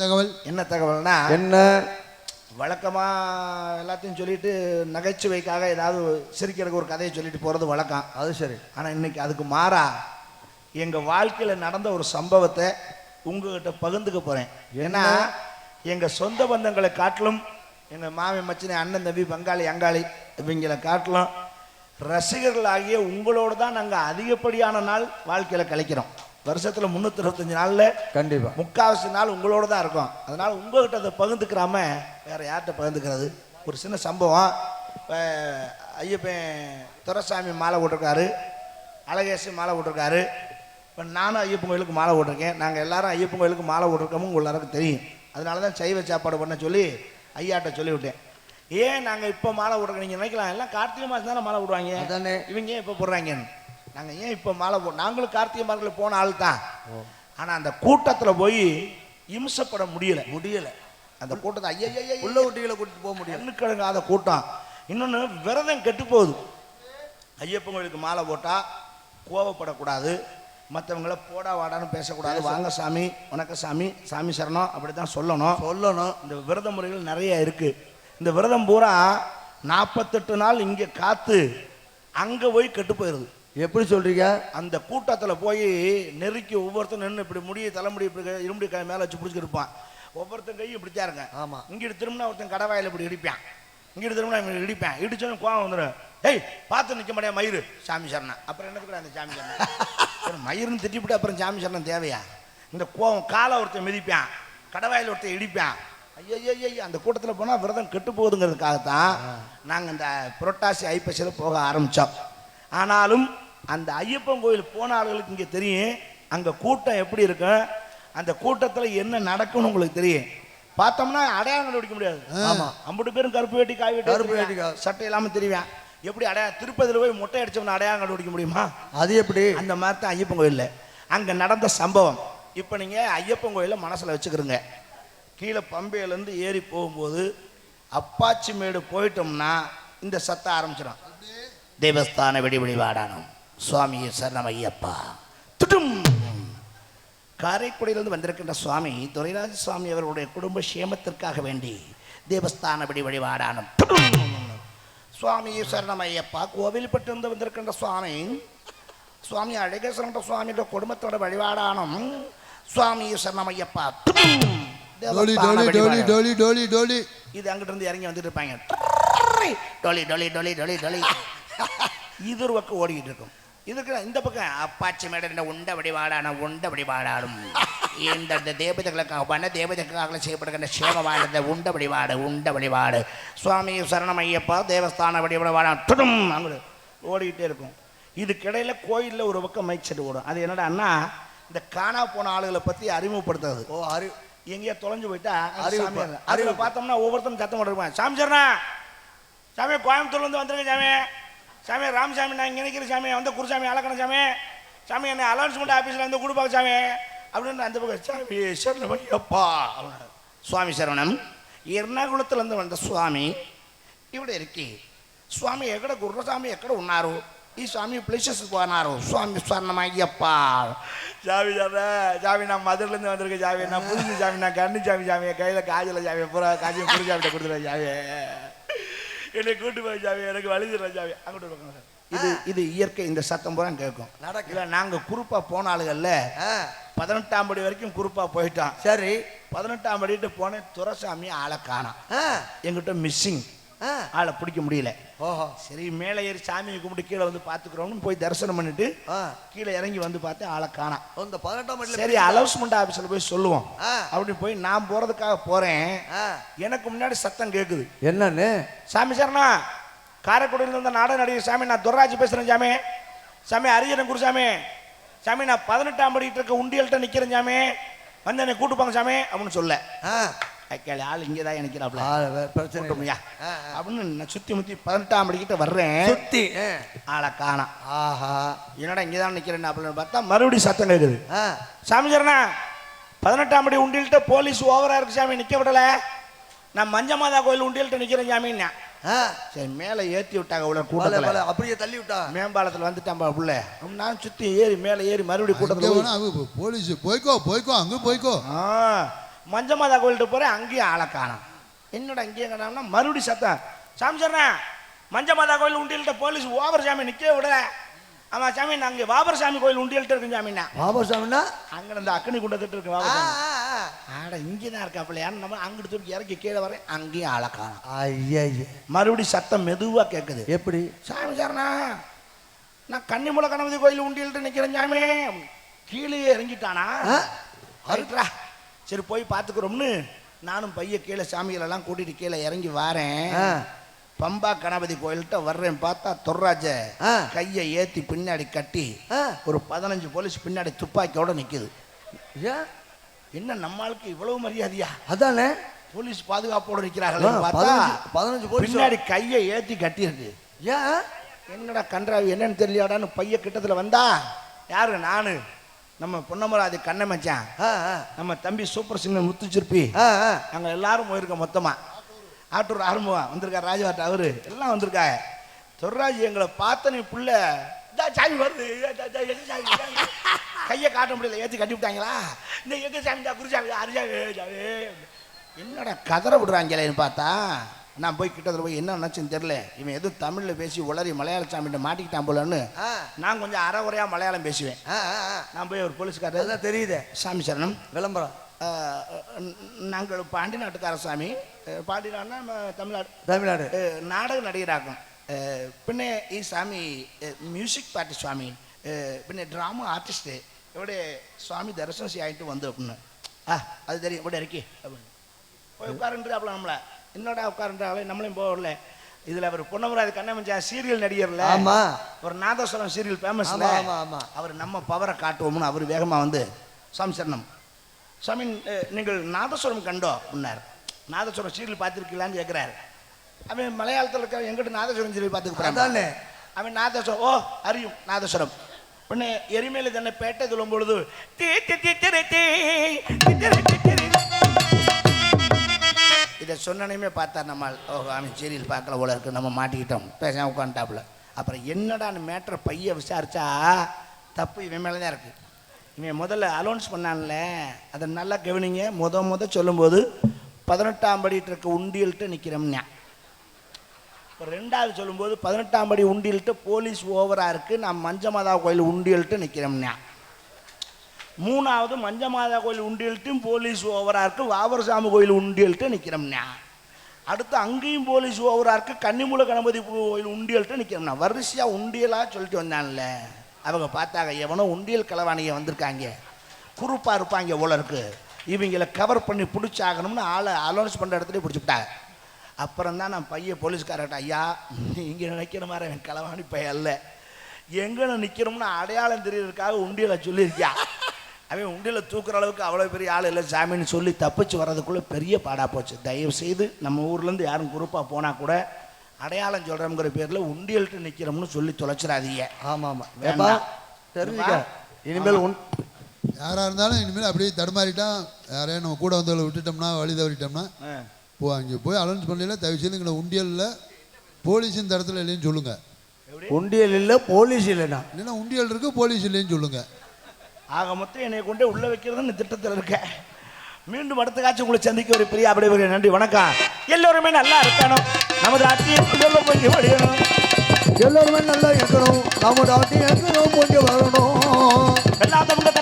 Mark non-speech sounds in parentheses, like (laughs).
தகவல்? என்ன தகவல்னா என்ன? வழக்கமாக எல்லாத்தையும் சொல்லிட்டு நகைச்சுவைக்காக ஏதாவது சிரிக்கிறதுக்கு ஒரு கதையை சொல்லிட்டு போகிறது வழக்கம். அது சரி. ஆனால் இன்னைக்கு அதுக்கு மாறா எங்கள் வாழ்க்கையில் நடந்த ஒரு சம்பவத்தை உங்ககிட்ட பகிர்ந்துக்க போகிறேன் ஏன்னா எங்கள் சொந்த பந்தங்களை காட்டிலும் எங்கள் மாமி மச்சினி அண்ணன் தம்பி பங்காளி அங்காளி இவங்களை காட்டிலும் ரசிகர்களாகிய உங்களோட தான் நாங்கள் அதிகப்படியான நாள் வாழ்க்கையில் கழிக்கிறோம். வருஷத்தில் முந்நூற்றி இருபத்தஞ்சு நாளில் கண்டிப்பா. முக்காவாசி நாள் உங்களோட தான் இருக்கும். அதனால் உங்ககிட்ட அதை பகிர்ந்துக்கிறாம வேற யார்கிட்ட பகிர்ந்துக்கிறது? ஒரு சின்ன சம்பவம். ஐயப்பன் துரைசாமி மாலை போட்டிருக்காரு. அழகேசி மாலை போட்டிருக்காரு. இப்போ நானும் ஐயப்பன் கோயிலுக்கு மாலை போட்டிருக்கேன். நாங்கள் எல்லாரும் ஐயப்பன் கோயிலுக்கு மாலை போட்டிருக்கோமோ உங்க எல்லாருக்கும் தெரியும். அதனால தான் சைவ சாப்பாடு பண்ண சொல்லி ஐயாட்ட சொல்லிவிட்டேன். ஏன் நாங்கள் இப்போ மாலை போட்டிருக்கோம்? நீங்கள் நினைக்கலாம். எல்லாம் கார்த்திகை மாதம் தானே மாலை போடுவாங்க. அதானே. இவங்க ஏன் இப்போ போடுறாங்கன்னு? நாங்கள் ஏன் இப்போ மாலை போ நாங்களும் கார்த்திகை மாதத்தில் போன ஆள் தான் ஆனால் அந்த கூட்டத்தில் போய் இம்சப்பட முடியல. முடியல. அந்த கூட்டத்தை ஐயா உள்ள குட்டிகளை கூட்டிட்டு போக முடியல எண்ணுக்கிழங்காத கூட்டம் இன்னொன்று விரதம் கெட்டு போகுது ஐயப்பன் கோயிலுக்கு மாலை போட்டால் கோவப்படக்கூடாது மற்றவங்கள போடா வாடான்னு பேசக்கூடாது வாங்க சாமி வணக்கம் சாமி சாமி சரணம் அப்படி தான் சொல்லணும் சொல்லணும் இந்த விரத முறைகள் நிறைய இருக்கு இந்த விரதம் பூரா நாற்பத்தெட்டு நாள் இங்கே காத்து அங்கே போய் கெட்டு போயிடுது எப்படி சொல்றீங்க? அந்த கூட்டத்தில் போய் நெருக்கி ஒவ்வொருத்தரும் நின்று இப்படி முடிய தலைமுடி இப்படி க- இருமுடி மேலே வச்சு பிடிச்சிட்டு இருப்பான். ஒவ்வொருத்தன் கையும் இப்படி இருங்க ஆமா. இங்கிட்டு திரும்பினா ஒருத்தன் கடவாயில் இப்படி இடிப்பான். இங்கிட்டு திரும்பினா இப்படி இடிப்பேன். இடிச்சோன்னு கோவம் வந்துடும் ஏய் பார்த்து நிற்க முடியாது மயிறு? சாமி சரணம் அப்புறம் என்னத்துக்கு அந்த சாமி சரணம் மயிருன்னு திட்டிவிட்டு அப்புறம் சாமி சரணம் தேவையா? இந்த கோவம் காலை ஒருத்தன் மிதிப்பான். கடவாயில் ஒருத்தன் இடிப்பான். ஐயோ அந்த கூட்டத்தில் போனால் விரதம் கெட்டு போகுதுங்கிறதுக்காகத்தான் நாங்கள் இந்த புரட்டாசி ஐப்பசியில் போக ஆரம்பித்தோம் ஆனாலும் அந்த ஐயப்பன் கோயில் போன ஆளுகளுக்கு இங்கே தெரியும். அங்கே கூட்டம் எப்படி இருக்கும்? அந்த கூட்டத்தில் என்ன நடக்கும்னு உங்களுக்கு தெரியும். பார்த்தோம்னா அடையாளம் கண்டுபிடிக்க முடியாது. ஆமா. ஐம்பது பேரும் கருப்பு வேட்டி காய் வேட்டி கருப்பு வேட்டி. சட்டை இல்லாமல் தெரியும்? எப்படி அடையா திருப்பதியில் போய் மொட்டை அடிச்சவன அடையாளம் கண்டுபிடிக்க முடியுமா? அது எப்படி? அந்த மாதிரி தான் ஐயப்பன் கோயிலில். அங்கே நடந்த சம்பவம். இப்போ நீங்கள் ஐயப்பன் கோயிலை மனசில் வச்சுக்கிறோங்க. கீழே பம்பையிலேருந்து ஏறி போகும்போது அப்பாச்சி மேடு போயிட்டோம்னா இந்த சத்தம் ஆரம்பிச்சிடும் தேவஸ்தான வெடி வெடிவாடானம் சுவாமி சரணம் ஐயப்பா துடும். காரைக்குடியிலிருந்து வந்திருக்கின்ற சுவாமி துரைராஜ சுவாமி அவர்களுடைய குடும்ப சேமத்திற்காக வேண்டி தேவஸ்தான வெடி வழிபாடானம் சுவாமி சரணம் ஐயப்பா கோவில்பட்டிருந்து வந்திருக்கின்ற சுவாமி சுவாமி அழகேஸ்வரன் சுவாமியோட குடும்பத்தோட வழிபாடானம் சுவாமி சரணம் ஐயப்பா இது அங்கிட்டு இருந்து இறங்கி வந்துட்டு இருப்பாங்க டொலி டொலி. டொலி டொலி டொலி இது ஒரு பக்கம் ஓடிக்கிட்டு இருக்கும். இதுக்கு இந்த பக்கம் அப்பாச்சி மேடம் உண்ட வடிவாடான உண்ட வடிவாடாடும். (laughs) இந்த தேவதைகளுக்காக பண்ண தேவதைகளுக்காக செய்யப்படுகின்ற சேமவாடு உண்ட வழிபாடு உண்ட வழிபாடு சுவாமி சரணம் ஐயப்பா தேவஸ்தான வழிபாடு துடும் அங்கே ஓடிக்கிட்டே இருக்கும். இதுக்கிடையில கோயிலில் ஒரு பக்கம் மைக் செட் ஓடும். அது என்னடான்னா இந்த காணா போன ஆளுகளை பற்றி அறிமுகப்படுத்துறது. ஓ அறி எங்கேயோ தொலைஞ்சு போயிட்டா. அறிவு அறிவு பார்த்தோம்னா ஒவ்வொருத்தரும் சத்தம் போட்டுருப்பான் சாமி சரணா! சாமி கோயம்புத்தூர்லேருந்து வந்திருக்கேன் சாமி. சாமி ராமசாமி நான் இங்கே நிற்கிற சாமி. வந்து குருசாமி அழகணும் சாமி. சாமி என்னை அலான்ஸ்மெண்ட் ஆஃபீஸில் வந்து கொடுப்பா சாமி. அப்படின்னு அந்த பக்கம் சாமி சரணம் அப்பா சுவாமி சரவணம் ఎర్నాకుళతులందు சுவாமி స్వామి ఇవిడ ఎరికి எக்கட ఎక్కడ గుర్రస్వామి ఎక్కడ ఉన్నారు ఈ స్వామి ప్లేసెస్ పోనారు స్వామి స్వర్ణమయ్యప్ప ஜாமி ஜாமி ஜாமி நான் மதுரிலேருந்து வந்திருக்கேன் ஜாமி நான் புரிஞ்சு ஜாமி நான் கண்ணு ஜாமி ஜாமி கையில் காஜில் ஜாமி பூரா காஜி புரிஞ்சு ஜாமிட்ட கொடுத்துருவேன் ஜாமி என்னை கூட்டு போய் சாமி எனக்கு தரேன் சாமி. அங்கிட்டு போங்க சார் இது இது இயற்கை இந்த சத்தம் பூரா கேட்கும். நடக்கும். இல்லை நாங்கள் குரூப்பாக போன ஆளுகள்ல ஆ, பதினெட்டாம் படி வரைக்கும் குரூப்பாக போயிட்டோம். சரி. பதினெட்டாம் படிட்டு போனேன் துரசாமி ஆளை காணோம். ஆ, எங்கிட்ட மிஸ்ஸிங். ஆளை பிடிக்க முடியல. ஓஹோ. சரி மேலே ஏறி சாமியை கும்பிட்டு கீழே வந்து பார்த்துக்கிறோம்னு போய் தரிசனம் பண்ணிட்டு ஆ, கீழே இறங்கி வந்து பார்த்தேன் ஆளை காணோம் இந்த பதினெட்டாம் சரி அலௌன்ஸ்மெண்ட் ஆஃபீஸில் போய் சொல்லுவோம். அப்படின்னு போய் நான் போகிறதுக்காக போகிறேன் ஆ, எனக்கு முன்னாடி சத்தம் கேட்குது என்னன்னு? சாமி சரணா காரைக்குடியில் இருந்த நாடக நடிகர் சாமி நான் துர்ராஜ் பேசுகிறேன் சாமி. சாமி அரியரன் குருசாமி சாமி. நான் பதினெட்டாம் படிக்கிட்டு இருக்க உண்டியல்கிட்ட நிற்கிறேன் சாமி. வந்து என்னை கூட்டு போங்க சாமி அப்படின்னு சொல்ல. ஆ, கேள்வி ஆள் இங்கே தான் வே- பிரச்சனை. அப்படின்னு நான் சுற்றி முற்றி பதினெட்டாம் படிக்கிட்ட வர்றேன். ஆ. ஆளை காணோம் ஆஹா. என்னடா இங்கே தான் நிற்கிறேன் அப்படின்னு பார்த்தா மறுபடியும் சத்தம் கேட்குது சாமி சரணா பதினெட்டாம் படி உண்டியல்கிட்ட போலீஸ் ஓவரா இருக்கு சாமி நிக்க விடல. நான் மஞ்சமாதா கோயில் உண்டியல்கிட்ட நிக்கிறேன் சாமின்னா. சரி மேலே ஏற்றி விட்டாங்க உள்ள கூட்டத்தில். அப்படியே தள்ளி விட்டா? மேம்பாலத்தில் வந்துட்டாம்பா புள்ள. நான் சுற்றி ஏறி மேலே ஏறி மறுபடியும் கூட்டத்தில் போலீஸ் போய்க்கோ போய்க்கோ அங்க போய்க்கோ. ஆ. மஞ்சமாதா கோயில்கிட்ட போகிறேன் அங்கேயும் ஆளை காணோம். என்னோட அங்கேயும் காணோம்னா மறுபடி சத்தம். சாமி சார்ண்ணா மஞ்சமாதா கோயில் உண்டியல்கிட்ட போலீஸ் ஓவர் சாமி நிற்க விடல. ஆமாம் சாமி அங்கே வாபர் சாமி கோயில் உண்டியல்கிட்ட இருக்கேன் சாமிண்ணா பாபா சாமினா அங்கே இந்த அக்கனி குண்டத்திட்டு இருக்கு வாபர். ஆட இங்கே தான் இருக்காப்பிள்ளையான்னு நம்ம அங்கிட்டு தூக்கி இறக்கி கீழே வரேன் அங்கேயும் ஆளை காணோம். ஐயா. மறுபடியும் சத்தம் மெதுவாக கேட்குது எப்படி? சாமி சார்ண்ணா நான் கன்னிமூல கணபதி கோயில் உண்டியல்கிட்ட நிற்கிறேன் சாமி. கீழே இறங்கிட்டானா? ஆ? சரி போய் பார்த்துக்குறோம்னு நானும் பைய கீழே சாமிகளெல்லாம் கூட்டிட்டு கீழே இறங்கி வாரேன். பம்பா கணபதி கோயில்கிட்ட வர்றேன் பார்த்தா தொர்ராஜ. கையை ஏத்தி பின்னாடி கட்டி. ஒரு பதினஞ்சு போலீஸ் பின்னாடி துப்பாக்கியோட நிக்குது. ஏன் என்ன நம்ம ஆளுக்கு இவ்வளவு மரியாதையா? அதானே? போலீஸ் பாதுகாப்போட ஆ, நிக்கிறாங்களே பார்த்தா பதினஞ்சு பின்னாடி கையை ஏத்தி கட்டியிருக்கு. ஏன் என்னடா கன்றாவி என்னன்னு தெரியலையாடான்னு பைய கிட்டத்துல வந்தா? யாரு? நானு. நம்ம பொன்னமராதி கண்ணை மச்சான். நம்ம தம்பி சூப்பர் சிங்கர் முத்துச்சிருப்பி. நாங்கள் எல்லாரும் போயிருக்கோம் மொத்தமா. ஆட்டூர் ஆரம்பம் வந்திருக்கார் ராஜவாட்ட அவரு. எல்லாம் வந்திருக்காங்க. தொர்ராஜ் எங்களை பார்த்த நீ புள்ள "இதா சாமி வருது. இதா, இதா, இதா, எங்க சாமி, சாமி?" கையை காட்ட முடியல ஏற்றி கட்டி விட்டாங்களா? இந்த எங்க சாமி தான் குருசாமி அரிசாமி சாமி என்னடா கதற விடுறாங்களேன்னு பார்த்தா நான் போய் கிட்டத்தில் போய் என்ன நினச்சுன்னு தெரில இவன் எதுவும் தமிழில் பேசி உளறி மலையாள சாமிகிட்ட மாட்டிக்கிட்டான் போலன்னு ஆ, நான் கொஞ்சம் அரை குறையாக மலையாளம் பேசுவேன் ஆ, ஆ, ஆ. நான் போய் ஒரு போலீஸ்காரர் அதான் தெரியுதே சாமி சரணம் விளம்பரம் ஆஹ் நாங்கள் பாண்டி நாட்டுக்கார சாமி அஹ் பாண்டி நாடுனா நம்ம தமிழ்நாடு தமிழ்நாடு அஹ் நாடக நடிகராகும் அஹ் പിന്നെ ഈ സ്വാമി മ്യൂസിക് പാർട്ടി സ്വാമി അഹ് പിന്നെ ഡ്രാമ ആർട്ടിസ്റ്റ് ഇവിടെ സ്വാമി ദർശനം ചെയ്യായിട്ട് വന്നു அப்படின்னு ஆ அது தெரியும் ഇവിടെ இறக்கி அப்படின்னு போய் உட்காருன்றாப்புல நம்மளை என்னடா உட்காருன்றாங்களே நம்மளையும் போகல இதில் அவர் பொன்னமராஜ் கண்ணமஞ்சா சீரியல் நடிகர்ல ஆமா. ஒரு நாதஸ்வரம் சீரியல் ஃபேமஸ் ஆமா ஆமா அவர் நம்ம பவரை காட்டுவோம்னு அவர் வேகமாக வந்து சாமி சரணம். அஹ், நீங்கள் நாதஸ்வரம் கண்டோ? அப்படின்னார் நாதஸ்வரம் சீரியல் பார்த்துருக்கீங்களான்னு கேட்குறாரு அவன் மலையாளத்தில் இருக்க எங்கிட்ட நாதஸ்வரம் சீரியல் பார்த்துக்கிறான். அவன் நாதஸ்வரம் ஓ அறியும் நாதஸ்வரம். பின்ன எரிமேல தன்னை பேட்டை சொல்லும் பொழுது "தீ, தீ, தீ, சொன்னனையுமே பார்த்தார் நம்ம ஓஹோ அவன் சீரியல் பார்க்கல போல இருக்கு நம்ம மாட்டிக்கிட்டோம். பேசாம உட்காந்துட்டாப்புல அப்புறம் என்னடான்னு மேட்ரை பைய விசாரிச்சா தப்பு இவன் மேலே தான் இருக்குது இவன் முதல்ல அலௌன்ஸ் பண்ணான்ல அதை நல்லா கவனிங்க. முத முத சொல்லும்போது பதினெட்டாம் படிட்டு இருக்க உண்டியல்கிட்ட நிற்கிறோம்னா இப்போ ரெண்டாவது சொல்லும்போது பதினெட்டாம் படி உண்டியல்கிட்ட போலீஸ் ஓவராக இருக்குது நான் மஞ்சமாதா கோயில் உண்டியல்கிட்ட நிற்கிறோம்னா மூணாவது மஞ்சமாதா கோயில் உண்டியல்ட்டும் போலீஸ் ஓவராக இருக்கு வாவரசாமி கோயில் உண்டியல்ட்டு நிற்கிறோம்னா அடுத்து அங்கேயும் போலீஸ் ஓவராக இருக்கு கன்னிமூல கணபதி கோயில் உண்டியல்ட்டு நிற்கிறோம்னா வரிசையாக உண்டியலாக சொல்லிட்டு வந்தான்ல. அவங்க பார்த்தாங்க எவனோ உண்டியல் களவாணிங்க வந்திருக்காங்க. குறுப்பாக இருப்பாங்க உலருக்கு இவங்களை கவர் பண்ணி பிடிச்சாகணும்னு ஆளை அலோன்ஸ் பண்ணுற இடத்துல பிடிச்சிட்டாங்க அப்புறம் தான் நான் பையன் போலீஸ்காரர்கிட்ட ஐயா நீங்கள் நினைக்கிற மாதிரி அவன் களவாணி பையன் அல்ல. எங்கே நிற்கிறோம்னு அடையாளம் தெரியறதுக்காக உண்டியலை சொல்லியிருக்கியா? அவன் உண்டியலை தூக்குற அளவுக்கு அவ்வளோ பெரிய ஆள் இல்லை. சாமின்னு சொல்லி தப்பிச்சு வர்றதுக்குள்ளே பெரிய பாடாக போச்சு. தயவு செய்து நம்ம ஊர்லேருந்து யாரும் குரூப்பாக போனால் கூட அடையாளம் சொல்கிறோங்கிற பேரில் உண்டியல்ட்டு நிற்கிறோம்னு சொல்லி தொலைச்சிடாதீங்க. ஆமா ஆமா. வேண்டாம். ஏப்பா தெரிஞ்சுக்க. இனிமேல் உன் யாராக இருந்தாலும் இனிமேல் அப்படியே தடுமாறிட்டான். யாரையும் நம்ம கூட வந்தவங்களை விட்டுட்டோம்னா வழி தவறிட்டோம்னா போ அங்கே போய் அலௌன்ஸ் பண்ணல தயவு செய்து எங்களை உண்டியலில் போலீஸ் இந்த இடத்துல இல்லைன்னு சொல்லுங்க. உண்டியல் இல்ல போலீஸ் இல்லைண்ணா. இல்லைன்னா உண்டியல் இருக்கு போலீஸ் இல்லைன்னு சொல்லுங்க. ஆக மொத்தம் என்னை கொண்டே உள்ளே வைக்கிறதுன்னு திட்டத்தில் இருக்கேன் மீண்டும் அடுத்த காட்சி உங்களை சந்திக்க ஒரு பெரிய அப்படி நன்றி வணக்கம். எல்லோருமே நல்லா இருக்கணும். நமது ஆட்சியை சொல்ல கொஞ்சம் வழியணும். எல்லாருமே நல்லா இருக்கணும். நாட்டி இருக்கணும் கொஞ்சம் வரணும். எல்லாத்தவங்க தட்டவங்க